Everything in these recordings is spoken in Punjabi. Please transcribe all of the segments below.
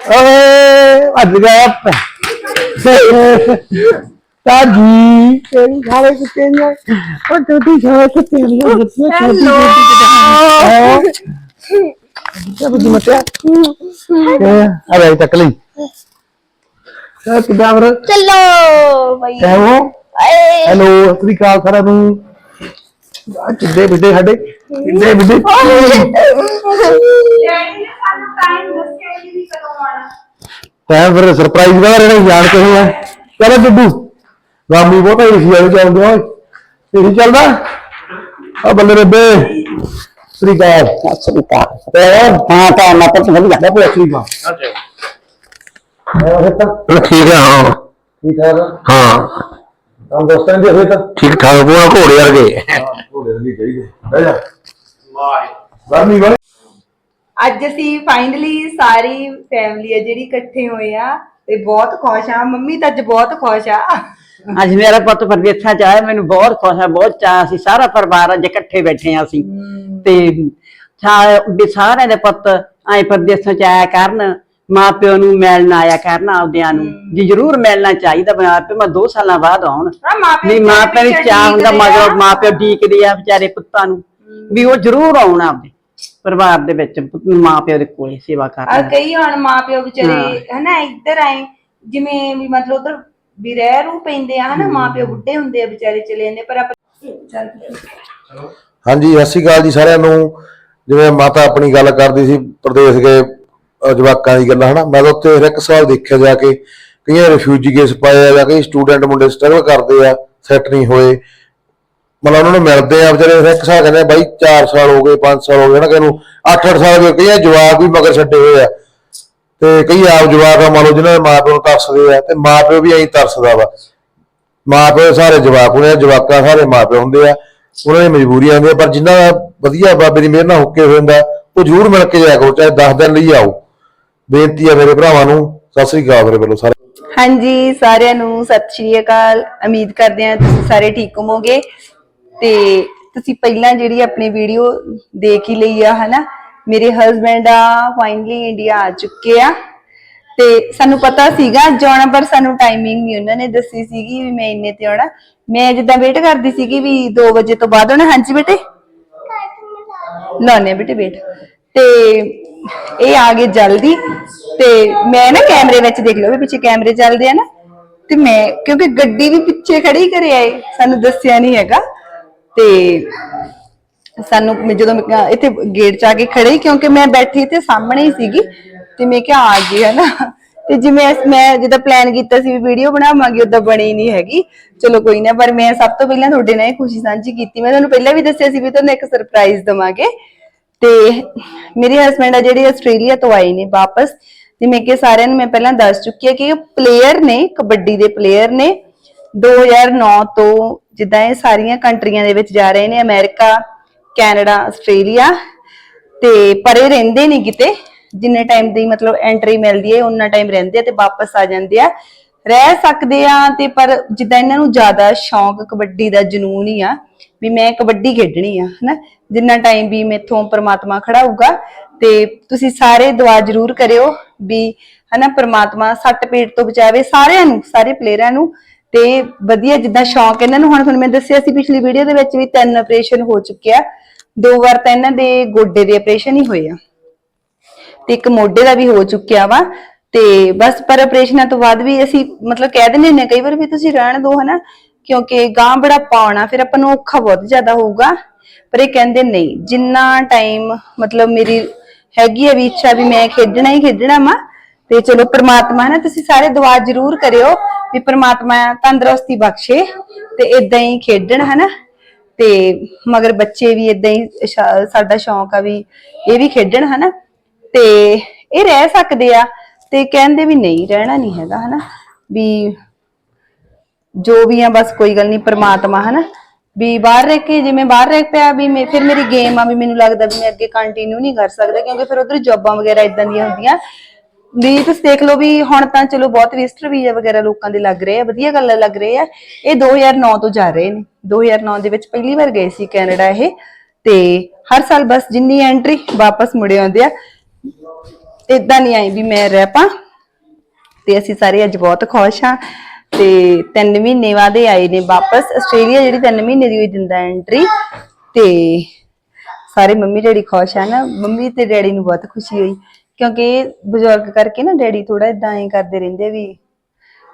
ਓਏ ਅੱਜ ਗਿਆ ਤਾਜੀ ਤੇਰੀ ਖਾਵੇ ਕਿਤੇ ਨਹੀਂ ਉਹ ਟੂਟੀ ਖਾਵੇ ਕਿਤੇ ਨਹੀਂ ਉਹ ਛੋਟੀ ਛੋਟੀ ਕੀ ਬੁੱਧੀ ਮਤਿਆ। ਆ ਲੈ ਤੱਕ ਲਈ। ਸਰ ਕਿਦਾਂ ਵਰ ਚਲੋ ਬਈ। ਹੈ ਉਹ ਆਏ। ਹੈਲੋ ਸਤਿ ਕਾਲ ਸਾਰਾ ਨੂੰ। ਆ ਕਿੱਡੇ ਬਿੱਡੇ ਸਾਡੇ। ਕਿੱਡੇ ਬਿੱਡੇ ਨੇ ਸਾਨੂੰ ਟਾਈਮ ਦੱਸਿਆ ਹੀ ਨਹੀਂ ਕਦੋਂ ਆਉਣਾ। ਟਾਈਮ ਫਿਰ ਸਰਪ੍ਰਾਈਜ਼ ਦਾ ਰਹਿਣਾ ਜਾਣ ਕੇ ਹੋਇਆ ਚਲੋ ਬਿੱਡੂ ਰਾਮੂ ਬਹੁਤਾ ਹੀ ਸੀ ਓਏ ਇਹੀ ਚੱਲਦਾ? ਆ ਬੱਲੇ ਰੱਬੇ ਸ੍ਰੀ ਅਕਾਲ। ਸ੍ਰੀ ਅਕਾਲ। ਤੇ ਹਾਂ ਤਾਂ ਮੈਂ ਤਾਂ ਵਧੀਆ। ਬਾਪੂ ਸ੍ਰੀ ਅਕਾਲ ਠੀਕ ਹੈ ਹਾਂ। ਠੀਕ ਹੈ ਹਾਂ। ਤਾਂ ਦੋਸਤਾਂ ਦੇ ਹੋਏ ਤਾਂ? ਠੀਕ ਠਾਕ ਪੂਰਾ ਘੋੜੇ ਵਰਗੇ। ਘੋੜੇ ਨਹੀਂ ਚਾਹੀਦੇ। ਬਹਿ ਜਾ। ਗਰਮੀ ਬੜੀ। ਅੱਜ ਅਸੀਂ ਫਾਈਨਲੀ ਸਾਰੀ ਫੈਮਿਲੀ ਹੈ ਜਿਹੜੀ ਇਕੱਠੇ ਹੋਏ ਆ ਤੇ ਬਹੁਤ ਖੁਸ਼ ਆ। ਮੰਮੀ ਤਾਂ ਅੱਜ ਬਹੁਤ ਖੁਸ਼ ਆ। ਅੱਜ ਮੇਰਾ ਪੁੱਤ ਪਰਦੇਸਾਂ ਚ ਆਇਆ ਮੈਨੂੰ ਬਹੁਤ ਖੁਸ਼ ਆ ਬਹੁਤ ਚਾਅ ਸੀ ਸਾਰਾ ਪਰਿਵਾਰ ਅੱਜ ਇਕੱਠੇ ਬੈਠੇ ਆ ਅਸੀਂ। ਤੇ ਸਾ- ਵੀ ਸਾਰਿਆਂ ਦੇ ਪੁੱਤ ਐ ਪਰਦੇਸਾਂ ਚ ਆਇਆ ਕਰਨ ਮਾਂ ਪਿਓ ਨੂੰ ਮਿਲਣ ਆਇਆ ਕਰਨ ਆਪਦਿਆਂ ਨੂੰ। ਜੀ ਜ਼ਰੂਰ ਮਿਲਣਾ ਚਾਹੀਦਾ ਮਾਂ ਪਿਓ ਮੈਂ 2 ਸਾਲਾਂ ਬਾਅਦ ਆਉਣ। ਹਾਂ, ਮਾਂ ਪਿਓ ਨਹੀਂ ਮਾਂ ਪਿਓ ਵੀ ਵਿਚਾਰੇ ਚਾਹ ਹੁੰਦਾ ਡੀਕਦੇ ਮਗਰ ਆ। ਮਾਂ ਪਿਓ ਡੀਕਦੇ ਆ ਵਿਚਾਰੇ ਪੁੱਤਾਂ ਨੂੰ। ਵੀ ਉਹ ਜ਼ਰੂਰ ਆਉਣ ਆਪਦੇ। ਪਰਿਵਾਰ ਦੇ ਵਿੱਚ ਮਾਂ ਪਿਓ ਦੇ ਕੋਲੇ ਸੇਵਾ ਆ ਕਰਨ ਕਈ ਹੁਣ ਮਾਂ ਪਿਓ ਵਿਚਾਰੇ ਹਨਾ ਇੱਧਰ ਆਏ ਜਿਵੇਂ ਵੀ ਮਤਲਬ ਉਧਰ ਵੀ ਰਹਿ ਰੂ ਪੈਂਦੇ ਆ ਹਨਾ ਮਾਂ ਪਿਓ ਬੁੱਢੇ ਹੁੰਦੇ ਆ ਵਿਚਾਰੇ ਚਲੇ ਜਾਂਦੇ ਪਰ ਆਪਾਂ ਚੱਲ ਹਾਂਜੀ ਸਤਿ ਸ਼੍ਰੀ ਅਕਾਲ ਜੀ ਸਾਰਿਆਂ ਨੂੰ। ਜਿਵੇਂ ਮਾਤਾ ਆਪਣੀ ਗੱਲ ਕਰਦੀ ਸੀ ਪ੍ਰਦੇਸ਼ ਗਏ ਅਹ ਜਵਾਕਾਂ ਦੀ ਗੱਲਾਂ ਹਨਾ। ਮੈਂ ਤਾਂ ਉੱਥੇ ਹਰ ਇੱਕ ਸਾਲ ਦੇਖਿਆ ਜਾ ਕੇ ਕਈਆਂ ਰਿਫਿਊਜੀ ਕੇਸ ਪਾਏ ਆ ਜਾਂ ਕਈ ਸਟੂਡੈਂਟ ਮੁੰਡੇ ਸਟਰਗਲ ਕਰਦੇ ਆ ਸੈੱਟ ਨਹੀਂ ਹੋਏ। ਮਤਲਬ ਉਹਨਾਂ ਨੂੰ ਮਿਲਦੇ ਆ ਵਿਚਾਰੇ ਹਰ ਇੱਕ ਸਾਲ ਕਹਿੰਦੇ ਆ, ਬਾਈ 4 ਸਾਲ ਹੋ ਗਏ 5 ਸਾਲ ਹੋ ਗਏ ਨਾ ਕਿਸੇ ਨੂੰ 8-8 ਸਾਲ ਹੋ ਗਏ ਕਈਆਂ ਜਵਾਕ ਵੀ ਮਗਰ ਛੱਡੇ ਹੋਏ ਆ। ਤੇ ਕਈ ਆਪ ਜਵਾਕ ਆ ਮੰਨ ਲਓ ਜਿਨ੍ਹਾਂ ਦੇ ਮਾਪਿਓ ਨੂੰ ਤਰਸਦੇ ਆ ਤੇ ਮਾਪਿਓ ਵੀ ਐਂ ਤਰਸਦਾ ਵਾ। ਮਾਪਿਓ ਸਾਰੇ ਜਵਾਕ ਹੁੰਦੇ ਆ ਜਵਾਕਾਂ ਸਾਰੇ ਮਾਪਿਓ ਹੁੰਦੇ ਆ ਉਹਨਾਂ ਦੀ ਮਜਬੂਰੀਆਂ ਹੁੰਦੀਆਂ ਪਰ ਜਿਨ੍ਹਾਂ ਦਾ ਵਧੀਆ ਬਾਬੇ ਦੀ ਮਿਹਰ ਨਾਲ ਹੁੱਕੇ ਹੋ ਉਹ ਜ਼ਰੂਰ ਮਿਲ ਕੇ ਜਾਇਆ ਕਰੋ ਚਾਹੇ 10 ਦਿਨ ਲਈ ਆਓ। ਬੇਨਤੀ ਆ ਮੇਰੇ ਭਰਾਵਾਂ ਨੂੰ ਸਤਿ ਸ੍ਰੀ ਅਕਾਲ ਮੇਰੇ ਵੱਲੋਂ ਸਾਰੇ। ਹਾਂਜੀ ਸਾਰਿਆਂ ਨੂੰ ਸਤਿ ਸ਼੍ਰੀ ਅਕਾਲ। ਉਮੀਦ ਕਰਦੇ ਹਾਂ ਤੁਸੀਂ ਸਾਰੇ ਠੀਕ ਹੋਵੋਗੇ। ਤੇ ਤੁਸੀਂ ਪਹਿਲਾਂ ਜਿਹੜੀ ਆਪਣੀ ਵੀਡੀਓ ਦੇਖ ਹੀ ਲਈ ਆ, ਹਨਾ? ਮੇਰੇ ਹਸਬੰਡ ਆ ਫਾਈਨਲੀ ਇੰਡੀਆ ਆ ਚੁੱਕੇ ਆ। ਤੇ ਸਾਨੂੰ ਪਤਾ ਸੀਗਾ ਜਾਣਾ ਪਰ ਸਾਨੂੰ ਟਾਈਮਿੰਗ ਨਹੀਂ ਉਹਨਾਂ ਨੇ ਦੱਸੀ ਸੀਗੀ ਵੀ ਮੈਂ ਇੰਨੇ ਤੇ ਆਉਣਾ। ਮੈਂ ਜਿੱਦਾਂ ਵੇਟ ਕਰਦੀ ਸੀਗੀ ਵੀ 2 ਵਜੇ ਤੋਂ ਬਾਅਦ ਆਉਣਾ। ਹਾਂਜੀ ਬੇਟੇ? ਲਾਉਣੇ ਬੇਟੇ ਵੇਟ ਤੇ ਇਹ ਆ ਗਏ ਜਲਦੀ। ਤੇ ਮੈਂ ਨਾ ਕੈਮਰੇ ਵਿੱਚ ਦੇਖ ਲਓ ਵੀ ਪਿੱਛੇ ਕੈਮਰੇ ਚੱਲਦੇ ਆ ਨਾ। ਤੇ ਮੈਂ, ਕਿਉਂਕਿ ਗੱਡੀ ਵੀ ਪਿੱਛੇ ਖੜੀ ਕਰੇ ਆਏ ਸਾਨੂੰ ਦੱਸਿਆ ਨਹੀਂ ਹੈਗਾ। ਤੇ ਸਾਨੂੰ ਮੈਂ ਜਦੋਂ ਮੈਂ ਇੱਥੇ ਗੇਟ 'ਚ ਆ ਕੇ ਖੜੇ ਕਿਉਂਕਿ ਮੈਂ ਬੈਠੀ ਤੇ ਸਾਹਮਣੇ ਹੀ ਸੀਗੀ ਤੇ ਮੈਂ ਕਿਹਾ, ਆ ਗਈ ਹੈ ਨਾ। ਤੇ ਜਿਵੇਂ ਮੈਂ ਜਦੋਂ ਪਲਾਨ ਕੀਤਾ ਸੀ ਵੀ ਵੀਡੀਓ ਬਣਾਵਾਂਗੀ ਉਦਾਂ ਬਣੀ ਨਹੀਂ ਹੈਗੀ। ਚਲੋ ਕੋਈ ਨਾ, ਪਰ ਮੈਂ ਸਭ ਤੋਂ ਪਹਿਲਾਂ ਤੁਹਾਡੇ ਨਾਲ ਇਹ ਖੁਸ਼ੀ ਸਾਂਝੀ ਕੀਤੀ। ਮੈਂ ਤੁਹਾਨੂੰ ਪਹਿਲਾਂ ਵੀ ਦੱਸਿਆ ਸੀ ਵੀ ਤੁਹਾਨੂੰ ਇੱਕ ਸਰਪ੍ਰਾਈਜ਼ ਦਵਾਂਗੇ। ਤੇ ਮੇਰੇ ਹਸਬੰਡ ਆ ਜਿਹੜੇ ਆਸਟ੍ਰੇਲੀਆ ਤੋਂ ਆਏ ਨੇ ਵਾਪਸ। ਜਿਵੇਂ ਕਿ ਸਾਰਿਆਂ ਨੂੰ ਮੈਂ ਪਹਿਲਾਂ ਦੱਸ ਚੁੱਕੀ ਹਾਂ ਕਿ ਪਲੇਅਰ ਨੇ, ਕਬੱਡੀ ਦੇ ਪਲੇਅਰ ਨੇ। 2009 ਤੋਂ ਜਿੱਦਾਂ ਇਹ ਸਾਰੀਆਂ ਕੰਟਰੀਆਂ ਦੇ ਵਿੱਚ ਜਾ ਰਹੇ ਨੇ, ਅਮਰੀਕਾ, ਕੈਨੇਡਾ, ਆਸਟ੍ਰੇਲੀਆ, ਤੇ ਪਰੇ ਰਹਿੰਦੇ ਨਹੀਂ ਕਿਤੇ। ਜਿੰਨੇ ਟਾਈਮ ਦੀ ਮਤਲਬ ਐਂਟਰੀ ਮਿਲਦੀ ਹੈ ਉਹਨਾਂ ਟਾਈਮ ਰਹਿੰਦੇ ਆ ਤੇ ਵਾਪਸ ਆ ਜਾਂਦੇ ਆ। ਰਹਿ ਸਕਦੇ ਆ ਤੇ ਪਰ ਜਿੱਦਾਂ ਇਹਨਾਂ ਨੂੰ ਜ਼ਿਆਦਾ ਸ਼ੌਂਕ ਕਬੱਡੀ ਦਾ ਜਨੂਨ ਹੀ ਆ, ਵੀ ਮੈਂ ਕਬੱਡੀ ਖੇਡਣੀ ਆ, ਹਨਾ? ਜਿੰਨਾ ਟਾਈਮ ਵੀ ਮੇਥੋਂ ਪ੍ਰਮਾਤਮਾ ਖੜਾ ਹੋਊਗਾ ਤੇ ਤੁਸੀਂ ਸਾਰੇ ਦੁਆ ਜ਼ਰੂਰ ਕਰਿਓ ਵੀ, ਹਨਾ, ਪ੍ਰਮਾਤਮਾ ਸੱਟ ਪੇਟ ਤੋਂ ਬਚਾਵੇ ਸਾਰਿਆਂ ਨੂੰ, ਸਾਰੇ ਪਲੇਅਰਾਂ ਨੂੰ। ਤੇ ਵਧੀਆ ਜਿੱਦਾਂ ਸ਼ੌਂਕ ਇਹਨਾਂ ਨੂੰ ਹੁਣ ਤੁਹਾਨੂੰ ਮੈਂ ਦੱਸਿਆ ਸੀ ਪਿਛਲੀ ਵੀਡੀਓ ਦੇ ਵਿੱਚ ਵੀ ਤਿੰਨ ਆਪਰੇਸ਼ਨ ਹੋ ਚੁੱਕੇ ਆ। ਦੋ ਵਾਰ ਤਾਂ ਇਹਨਾਂ ਦੇ ਗੋਡੇ ਦੇ ਆਪਰੇਸ਼ਨ ਹੀ ਹੋਏ ਆ। ਤੇ ਇੱਕ ਮੋਢੇ ਦਾ ਵੀ ਹੋ ਚੁੱਕਿਆ ਵਾ। ਤੇ ਬਸ ਪਰ ਆਪਰੇਸ਼ਨਾਂ ਤੋਂ ਬਾਅਦ ਵੀ ਅਸੀਂ ਮਤਲਬ ਕਹਿ ਦਿੰਦੇ ਨੇ ਕਈ ਵਾਰ ਵੀ ਤੁਸੀਂ ਰਹਿਣ ਦਿਓ ਹਨਾ, ਕਿਉਂਕਿ ਗਾਂ ਬੜਾ ਪਾਉਣਾ, ਫਿਰ ਆਪਾਂ ਨੂੰ ਔਖਾ ਬਹੁਤ ਜ਼ਿਆਦਾ ਹੋਊਗਾ। ਪਰ ਇਹ ਕਹਿੰਦੇ ਨਹੀਂ, ਜਿੰਨਾ ਟਾਈਮ ਮਤਲਬ ਮੇਰੀ ਹੈਗੀ ਆ ਵੀ ਇੱਛਾ ਵੀ ਮੈਂ ਖੇਡਣਾ ਹੀ ਖੇਡਣਾ ਵਾ। ਤੇ ਚਲੋ ਪ੍ਰਮਾਤਮਾ ਨਾ ਤੁਸੀਂ ਸਾਰੇ ਦੁਆ ਜ਼ਰੂਰ ਕਰਿਓ। ਵੀ ਪ੍ਰਮਾਤਮਾ ਤੰਦਰੁਸਤੀ ਬਖਸ਼ੇ ਤੇ ਇਦਾਂ ਹੀ ਖੇਡਣ, ਹਨਾ? ਤੇ ਮਗਰ ਬੱਚੇ ਵੀ ਇਦਾਂ ਹੀ ਸ਼ਾ- ਸਾਡਾ ਸ਼ੌਂਕ ਆ ਵੀ ਇਹ ਵੀ ਖੇਡਣ, ਹਨਾ? ਤੇ ਇਹ ਰਹਿ ਸਕਦੇ ਆ ਤੇ ਕਹਿੰਦੇ ਵੀ ਨਹੀਂ, ਰਹਿਣਾ ਨਹੀਂ ਹੈਗਾ, ਹਨਾ? ਵੀ ਜੋ ਵੀ ਆ, ਬਸ ਕੋਈ ਗੱਲ ਨਹੀਂ, ਪ੍ਰਮਾਤਮਾ, ਹਨਾ? ਵੀ ਬਾਹਰ ਰਹਿ ਕੇ, ਜਿਵੇਂ ਬਾਹਰ ਰਹਿ ਪਿਆ, ਵੀ ਮੈਂ, ਫਿਰ ਮੇਰੀ ਗੇਮ ਆ, ਵੀ ਮੈਨੂੰ ਲੱਗਦਾ ਵੀ ਮੈਂ ਅੱਗੇ ਕੰਟੀਨਿਊ ਨਹੀਂ ਕਰ ਸਕਦਾ, ਕਿਉਂਕਿ ਫਿਰ ਉਧਰ ਜੌਬਾਂ ਵਗੈਰਾ ਇਦਾਂ ਦੀਆਂ ਹੁੰਦੀਆਂ। ਵੀ ਤੁਸੀਂ ਦੇਖ ਲਓ ਵੀ ਹੁਣ ਤਾਂ ਚਲੋ ਬਹੁਤ ਵਿਜ਼ਟਰ ਵੀਜ਼ਾ ਵਗੈਰਾ ਲੋਕਾਂ ਦੇ ਲੱਗ ਰਹੇ ਆ, ਵਧੀਆ ਗੱਲ ਲੱਗ ਰਹੇ ਆ। ਇਹ 2009 ਤੋਂ ਜਾ ਰਹੇ ਨੇ। 2009 ਦੇ ਵਿੱਚ ਪਹਿਲੀ ਵਾਰ ਗਏ ਸੀ ਕੈਨੇਡਾ ਇਹ। ਤੇ ਹਰ ਸਾਲ ਬਸ ਜਿੰਨੀ ਐਂਟਰੀ ਵਾਪਸ ਮੁੜੇ ਆਉਂਦੇ ਆ ਇਦਾਂ ਨਹੀਂ ਆਈ ਵੀ ਮੈਂ ਰਹਿ ਪਾ। ਤੇ ਅਸੀਂ ਸਾਰੇ ਅੱਜ ਬਹੁਤ ਖੁਸ਼ ਹਾਂ। ਤੇ 3 ਮਹੀਨੇ ਬਾਅਦ ਆਏ ਨੇ ਵਾਪਸ। ਆਸਟ੍ਰੇਲੀਆ ਜਿਹੜੀ 3 ਮਹੀਨੇ ਦੀ ਹੋਈ ਦਿੰਦਾ ਐਂਟਰੀ ਤੇ ਸਾਰੇ ਮੰਮੀ ਡੈਡੀ ਖੁਸ਼ ਆ ਨਾ। ਮੰਮੀ ਤੇ ਡੈਡੀ ਨੂੰ ਬਹੁਤ ਖੁਸ਼ੀ ਹੋਈ। ਕਿਉਂਕਿ ਬਜ਼ੁਰਗ ਕਰਕੇ ਨਾ ਡੈਡੀ ਥੋੜਾ ਇਦਾਂ ਹੀ ਕਰਦੇ ਰਹਿੰਦੇ ਆ ਵੀ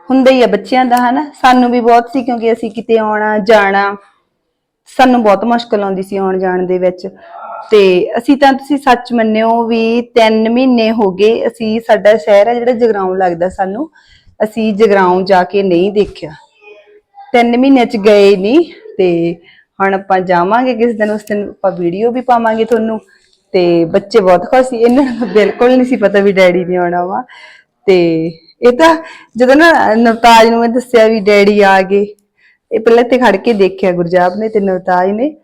ਹੁੰਦਾ ਹੀ ਆ ਬੱਚਿਆਂ ਦਾ, ਹਨਾ? ਸਾਨੂੰ ਵੀ ਬਹੁਤ ਸੀ ਕਿਉਂਕਿ ਅਸੀਂ ਕਿਤੇ ਆਉਣਾ, ਜਾਣਾ, ਸਾਨੂੰ ਬਹੁਤ ਮੁਸ਼ਕਲ ਆਉਂਦੀ ਸੀ ਆਉਣ ਜਾਣ ਦੇ ਵਿੱਚ। ਤੇ ਅਸੀਂ ਤਾਂ ਤੁਸੀਂ ਸੱਚ ਮੰਨਿਓ ਵੀ 3 ਮਹੀਨੇ ਹੋ ਗਏ ਅਸੀਂ ਸਾਡਾ ਸ਼ਹਿਰ ਹੈ ਜਿਹੜਾ ਜਗਰਾਉਂ ਲੱਗਦਾ ਸਾਨੂੰ, ਅਸੀਂ ਜਗਰਾਉਂ ਜਾ ਕੇ ਨਹੀਂ ਦੇਖਿਆ। ਤਿੰਨ ਮਹੀਨੇ ਚ ਗਏ ਨਹੀਂ ਤੇ ਹੁਣ ਆਪਾਂ ਜਾਵਾਂਗੇ, ਕਿਸ ਦਿਨ ਉਸ ਦਿਨ ਆਪਾਂ ਵੀਡੀਓ ਵੀ ਪਾਵਾਂਗੇ ਤੁਹਾਨੂੰ। ਤੇ ਬੱਚੇ ਬਹੁਤ ਖੁਸ਼ ਸੀ। ਇਹਨਾਂ ਨੂੰ ਬਿਲਕੁਲ ਨਹੀਂ ਸੀ ਪਤਾ ਵੀ ਡੈਡੀ ਨੇ ਆਉਣਾ ਵਾ। ਤੇ ਇਹ ਤਾਂ ਜਦੋਂ ਨਾ ਨਵਤਾਜ ਨੂੰ ਮੈਂ ਦੱਸਿਆ ਵੀ ਡੈਡੀ ਆ ਗਏ, ਇਹ ਪਹਿਲਾਂ ਤੇ ਖੜ ਕੇ ਦੇਖਿਆ ਗੁਰਜਾਬ ਨੇ ਤੇ ਨਵਤਾਜ ਨੇ।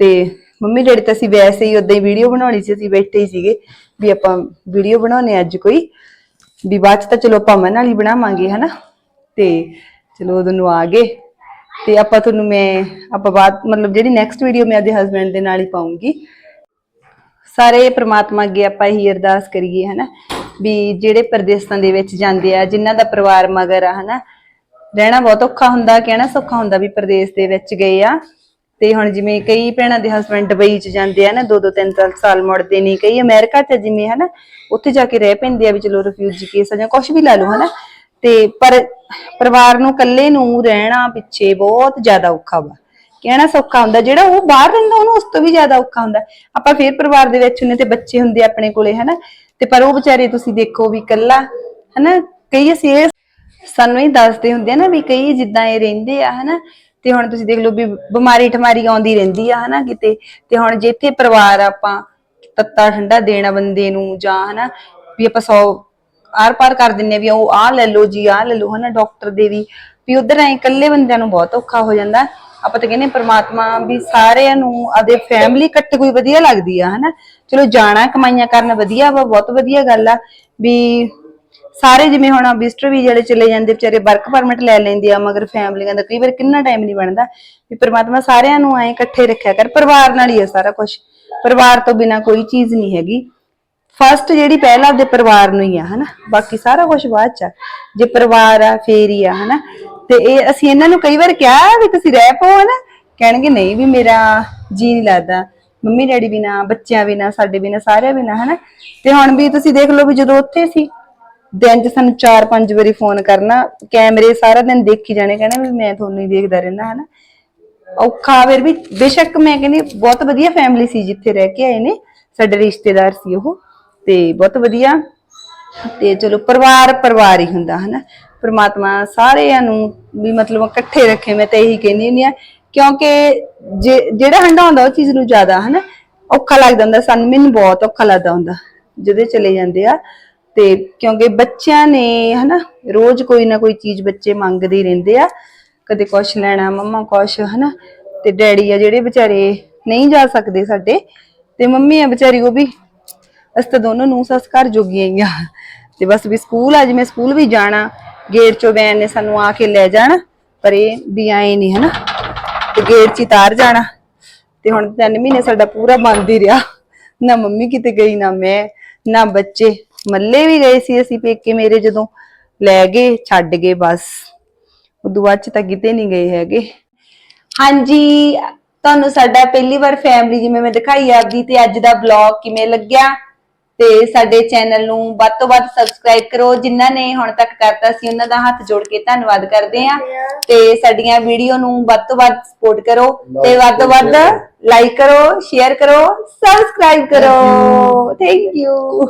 ਤੇ ਮੰਮੀ ਡੈਡੀ ਤਾਂ ਅਸੀਂ ਵੈਸੇ ਹੀ ਉਦਾਂ ਹੀ ਵੀਡੀਓ ਬਣਾਉਣੀ ਸੀ, ਅਸੀਂ ਬੈਠੇ ਹੀ ਸੀਗੇ ਵੀ ਆਪਾਂ ਵੀਡੀਓ ਬਣਾਉਣੇ ਅੱਜ ਕੋਈ। ਵੀ ਬਾਅਦ ਚ ਤਾਂ ਚਲੋ ਆਪਾਂ ਮਨ ਨਾਲ ਹੀ ਬਣਾਵਾਂਗੇ, ਹਨਾ। ਤੇ ਚਲੋ ਉਦੋਂ ਨੂੰ ਆ ਗਏ। ਤੇ ਆਪਾਂ ਤੁਹਾਨੂੰ ਮੈਂ, ਆਪਾਂ ਬਾਅਦ, ਮਤਲਬ ਜਿਹੜੀ ਨੈਕਸਟ ਵੀਡੀਓ ਮੈਂ ਆਪਦੇ ਹਸਬੰਡ ਦੇ ਨਾਲ ਹੀ ਪਾਉਂਗੀ। ਸਾਰੇ ਪ੍ਰਮਾਤਮਾ ਅੱਗੇ ਆਪਾਂ ਇਹੀ ਅਰਦਾਸ ਕਰੀਏ, ਹਨਾ? ਵੀ ਜਿਹੜੇ ਪ੍ਰਦੇਸ਼ਾਂ ਦੇ ਵਿੱਚ ਜਾਂਦੇ ਆ, ਜਿਨ੍ਹਾਂ ਦਾ ਪਰਿਵਾਰ ਮਗਰ ਆ, ਹਨਾ? ਰਹਿਣਾ ਬਹੁਤ ਔਖਾ ਹੁੰਦਾ ਕਹਿਣਾ ਸੌਖਾ ਹੁੰਦਾ ਵੀ ਪ੍ਰਦੇਸ਼ ਦੇ ਵਿੱਚ ਗਏ ਆ। ਤੇ ਹੁਣ ਜਿਵੇਂ ਕਈ ਭੈਣਾਂ ਦੇ ਹਸਬੰਡ ਦੁਬਈ ਚ ਜਾਂਦੇ ਆ ਨਾ ਦੋ ਦੋ, ਤਿੰਨ ਤਿੰਨ ਸਾਲ ਮੁੜਦੇ ਨਹੀਂ। ਕਈ ਅਮਰੀਕਾ ਚ ਜਿਵੇਂ, ਹਨਾ? ਉੱਥੇ ਜਾ ਕੇ ਰਹਿ ਪੈਂਦੇ ਆ ਵੀ ਚਲੋ ਰਿਫਿਊਜੀ ਕੇਸ ਆ ਜਾਂ ਕੁਝ ਵੀ ਲਾ ਲਓ, ਹਨਾ? ਤੇ ਪਰ ਪਰਿਵਾਰ ਨੂੰ ਇਕੱਲੇ ਨੂੰ ਰਹਿਣਾ ਪਿੱਛੇ ਬਹੁਤ ਜ਼ਿਆਦਾ ਔਖਾ ਵਾ। ਕਹਿਣਾ ਸੌਖਾ ਹੁੰਦਾ, ਜਿਹੜਾ ਉਹ ਬਾਹਰ ਰਹਿੰਦਾ, ਉਹਨੂੰ ਉਸ ਤੋਂ ਵੀ ਜ਼ਿਆਦਾ ਔਖਾ ਹੁੰਦਾ। ਆਪਾਂ ਫੇਰ ਪਰਿਵਾਰ ਦੇ ਵਿੱਚ ਹੁੰਨੇ ਤੇ ਬੱਚੇ ਹੁੰਦੇ ਆ ਆਪਣੇ ਕੋਲੇ, ਹਨਾ? ਤੇ ਪਰ ਉਹ ਵਿਚਾਰੇ ਤੁਸੀਂ ਦੇਖੋ ਵੀ ਇਕੱਲਾ, ਹਨਾ? ਕਈ ਅਸੀਂ ਇਹ ਸਾਨੂੰ ਇਹ ਦੱਸਦੇ ਹੁੰਦੇ ਆ ਨਾ ਵੀ ਕਈ ਜਿੱਦਾਂ ਇਹ ਰਹਿੰਦੇ ਆ, ਹਨਾ? ਤੇ ਹੁਣ ਤੁਸੀਂ ਦੇਖ ਲਓ ਵੀ ਬਿਮਾਰੀ ਠਮਾਰੀ ਆਉਂਦੀ ਰਹਿੰਦੀ ਆ, ਹਨਾ, ਕਿਤੇ। ਤੇ ਹੁਣ ਜੇ ਪਰਿਵਾਰ ਆਪਾਂ ਤੱਤਾ ਠੰਡਾ ਦੇਣਾ ਬੰਦੇ ਨੂੰ ਜਾਂ, ਹਨਾ? ਵੀ ਆਪਾਂ ਸੌ ਆਰ ਪਾਰ ਕਰ ਦਿੰਨੇ ਵੀ ਉਹ ਆਹ ਲੈ ਲਓ ਜੀ, ਆਹ ਲੈ ਲਓ, ਹਨਾ, ਡਾਕਟਰ ਦੇ ਵੀ। ਵੀ ਉਧਰ ਐ ਇਕੱਲੇ ਬੰਦਿਆਂ ਨੂੰ ਬਹੁਤ ਔਖਾ ਹੋ ਜਾਂਦਾ। ਆਪਾਂ ਤਾਂ ਕਹਿੰਦੇ ਪ੍ਰਮਾਤਮਾ ਵੀ ਸਾਰਿਆਂ ਨੂੰ ਆਦੇ ਫੈਮਿਲੀ ਇਕੱਠੇ ਕੋਈ ਵਧੀਆ ਲੱਗਦੀ ਆ, ਹਨਾ? ਚਲੋ ਜਾਣਾ, ਕਮਾਈਆਂ ਕਰਨ ਵਧੀਆ ਵਾ, ਬਹੁਤ ਵਧੀਆ ਗੱਲ ਆ ਵੀ ਸਾਰੇ ਜਿਵੇਂ ਹੁਣ ਵਿਜ਼ਟਰ ਵੀ ਜਿਹੜੇ ਚਲੇ ਜਾਂਦੇ, ਵਿਚਾਰੇ ਵਰਕ ਪਰਮਿਟ ਲੈ ਲੈਂਦੇ ਆ, ਮਗਰ ਫੈਮਲੀਆਂ ਦਾ ਕਈ ਵਾਰ ਕਿੰਨਾ ਟਾਈਮ ਨਹੀਂ ਬਣਦਾ ਵੀ ਪ੍ਰਮਾਤਮਾ ਸਾਰਿਆਂ ਨੂੰ ਐ ਇਕੱਠੇ ਰੱਖਿਆ ਕਰ, ਪਰਿਵਾਰ ਨਾਲ ਹੀ ਆ ਸਾਰਾ ਕੁਝ ਪਰਿਵਾਰ ਤੋਂ ਬਿਨਾ ਕੋਈ ਚੀਜ਼ ਨਹੀਂ ਹੈਗੀ। ਫਸਟ ਜਿਹੜੀ ਪਹਿਲਾਂ ਆਪਦੇ ਪਰਿਵਾਰ ਨੂੰ ਹੀ ਆ, ਹਨਾ? ਬਾਕੀ ਸਾਰਾ ਕੁਝ ਬਾਅਦ ਚ ਆ। ਜੇ ਪਰਿਵਾਰ ਆ, ਫੇਰ ਹੀ ਆ, ਹਨਾ? ਤੇ ਇਹ ਅਸੀਂ ਇਹਨਾਂ ਨੂੰ ਕਈ ਵਾਰ ਕਿਹਾ ਵੀ ਤੁਸੀਂ ਰਹਿ ਪਓ ਹਨਾ। ਕਹਿਣਗੇ, ਨਹੀਂ ਵੀ ਮੇਰਾ ਜੀ ਨਹੀਂ ਲੱਗਦਾ। ਮੰਮੀ, ਡੈਡੀ ਬਿਨਾ, ਬੱਚਿਆਂ ਬਿਨਾ, ਸਾਡੇ ਬਿਨਾ, ਸਾਰਿਆਂ ਬਿਨਾ, ਹਨਾ? ਤੇ ਹੁਣ ਵੀ ਤੁਸੀਂ ਦੇਖ ਲਓ ਵੀ ਜਦੋਂ ਉੱਥੇ ਸੀ, ਦਿਨ ਚ ਸਾਨੂੰ 4-5 ਵਾਰੀ ਫੋਨ ਕਰਨਾ, ਕੈਮਰੇ ਸਾਰਾ ਦਿਨ ਦੇਖੀ ਜਾਣੇ ਕਹਿੰਦੇ ਵੀ ਮੈਂ ਤੁਹਾਨੂੰ ਹੀ ਦੇਖਦਾ ਰਹਿਣਾ ਹਨਾ। ਔਖਾ ਫਿਰ ਵੀ, ਬੇਸ਼ੱਕ ਮੈਂ ਕਹਿੰਦੀ ਬਹੁਤ ਵਧੀਆ ਫੈਮਿਲੀ ਸੀ ਜਿੱਥੇ ਰਹਿ ਕੇ ਆਏ ਨੇ, ਸਾਡੇ ਰਿਸ਼ਤੇਦਾਰ ਸੀ ਉਹ, ਤੇ ਬਹੁਤ ਵਧੀਆ। ਤੇ ਚਲੋ ਪਰਿਵਾਰ ਪਰਿਵਾਰ ਹੀ ਹੁੰਦਾ, ਹਨਾ। ਪ੍ਰਮਾਤਮਾ ਸਾਰਿਆਂ ਨੂੰ ਵੀ ਮਤਲਬ ਇਕੱਠੇ ਰੱਖੇ, ਮੈਂ ਤੇ ਇਹੀ ਕਹਿੰਦੀ ਹੁੰਦੀ ਆ ਕਿਉਂਕਿ ਜਿਹੜਾ ਹੰਡਾਉਂਦਾ ਉਹ ਚੀਜ਼ ਨੂੰ ਜ਼ਿਆਦਾ, ਹਨਾ, ਔਖਾ ਲੱਗਦਾ ਹੁੰਦਾ, ਸਾਨੂੰ ਮੈਨੂੰ ਬਹੁਤ ਔਖਾ ਲੱਗਦਾ ਹੁੰਦਾ, ਜਦੋਂ ਚਲੇ ਜਾਂਦੇ ਆ, ਤੇ ਕਿਉਂਕਿ ਬੱਚਿਆਂ ਨੇ, ਹਨਾ, ਰੋਜ਼ ਕੋਈ ਨਾ ਕੋਈ ਚੀਜ਼ ਬੱਚੇ ਮੰਗਦੇ ਹੀ ਰਹਿੰਦੇ ਆ, ਕਦੇ ਕੁਛ ਲੈਣਾ, ਮੰਮਾ ਕੁਛ, ਹਨਾ, ਤੇ ਡੈਡੀ ਆ ਜਿਹੜੇ ਵਿਚਾਰੇ ਨਹੀਂ ਜਾ ਸਕਦੇ ਸਾਡੇ, ਤੇ ਮੰਮੀ ਆ ਵਿਚਾਰੀ ਉਹ ਵੀ, ਅਸੀਂ ਤਾਂ ਦੋਨੋਂ ਨੂੰ ਸੱਸ ਘਰ ਜੋਗੀਆਂ ਹੀ ਆ, ਤੇ ਬਸ ਵੀ ਸਕੂਲ, ਅੱਜ ਮੈਂ ਸਕੂਲ ਵੀ ਜਾਣਾ ਗੇਟ ਚੋਂ ਵੈਨ ਨੇ ਸਾਨੂੰ ਆ ਕੇ ਲੈ ਜਾਣਾ, ਪਰ ਇਹ ਵੀ ਆਏ ਨਹੀਂ ਹਨਾ। ਤੇ ਗੇਟ 'ਚ ਹੀ ਜਾਣਾ। ਤੇ ਹੁਣ ਤਿੰਨ ਮਹੀਨੇ ਸਾਡਾ ਪੂਰਾ ਬੰਦ ਹੀ ਰਿਹਾ। ਨਾ ਮੰਮੀ ਕਿਤੇ ਗਈ, ਨਾ ਮੈਂ, ਨਾ ਬੱਚੇ। ਮੱਲੇ ਵੀ ਗਏ ਸੀ ਅਸੀਂ ਪੇਕੇ ਮੇਰੇ ਜਦੋਂ ਲੈ ਗਏ, ਛੱਡ ਗਏ ਬਸ। ਉਦੋਂ ਬਾਅਦ ਚ ਤਾਂ ਕਿਤੇ ਨਹੀਂ ਗਏ ਹੈਗੇ। ਹਾਂਜੀ, ਤੁਹਾਨੂੰ ਸਾਡਾ ਪਹਿਲੀ ਵਾਰ ਫੈਮਿਲੀ ਜਿਵੇਂ ਮੈਂ ਦਿਖਾਈ ਆਪਦੀ ਤੇ ਅੱਜ ਦਾ ਵਲੌਗ ਕਿਵੇਂ ਲੱਗਿਆ? ਤੇ ਸਾਡੇ ਚੈਨਲ ਨੂੰ ਵੱਧ ਤੋਂ ਵੱਧ ਸਬਸਕ੍ਰਾਈਬ ਕਰੋ। ਜਿਨ੍ਹਾਂ ਨੇ ਹੁਣ ਤੱਕ ਕਰਤਾ ਸੀ ਉਹਨਾਂ ਦਾ ਹੱਥ ਜੋੜ ਕੇ ਧੰਨਵਾਦ ਕਰਦੇ ਆ ਤੇ ਸਾਡੀਆਂ ਵੀਡੀਓ ਨੂੰ ਵੱਧ ਤੋਂ ਵੱਧ ਸਪੋਰਟ ਕਰੋ ਤੇ ਵੱਧ ਤੋਂ ਵੱਧ ਲਾਈਕ ਕਰੋ ਸ਼ੇਅਰ ਕਰੋ ਸਬਸਕ੍ਰਾਈਬ ਕਰੋ। Thank you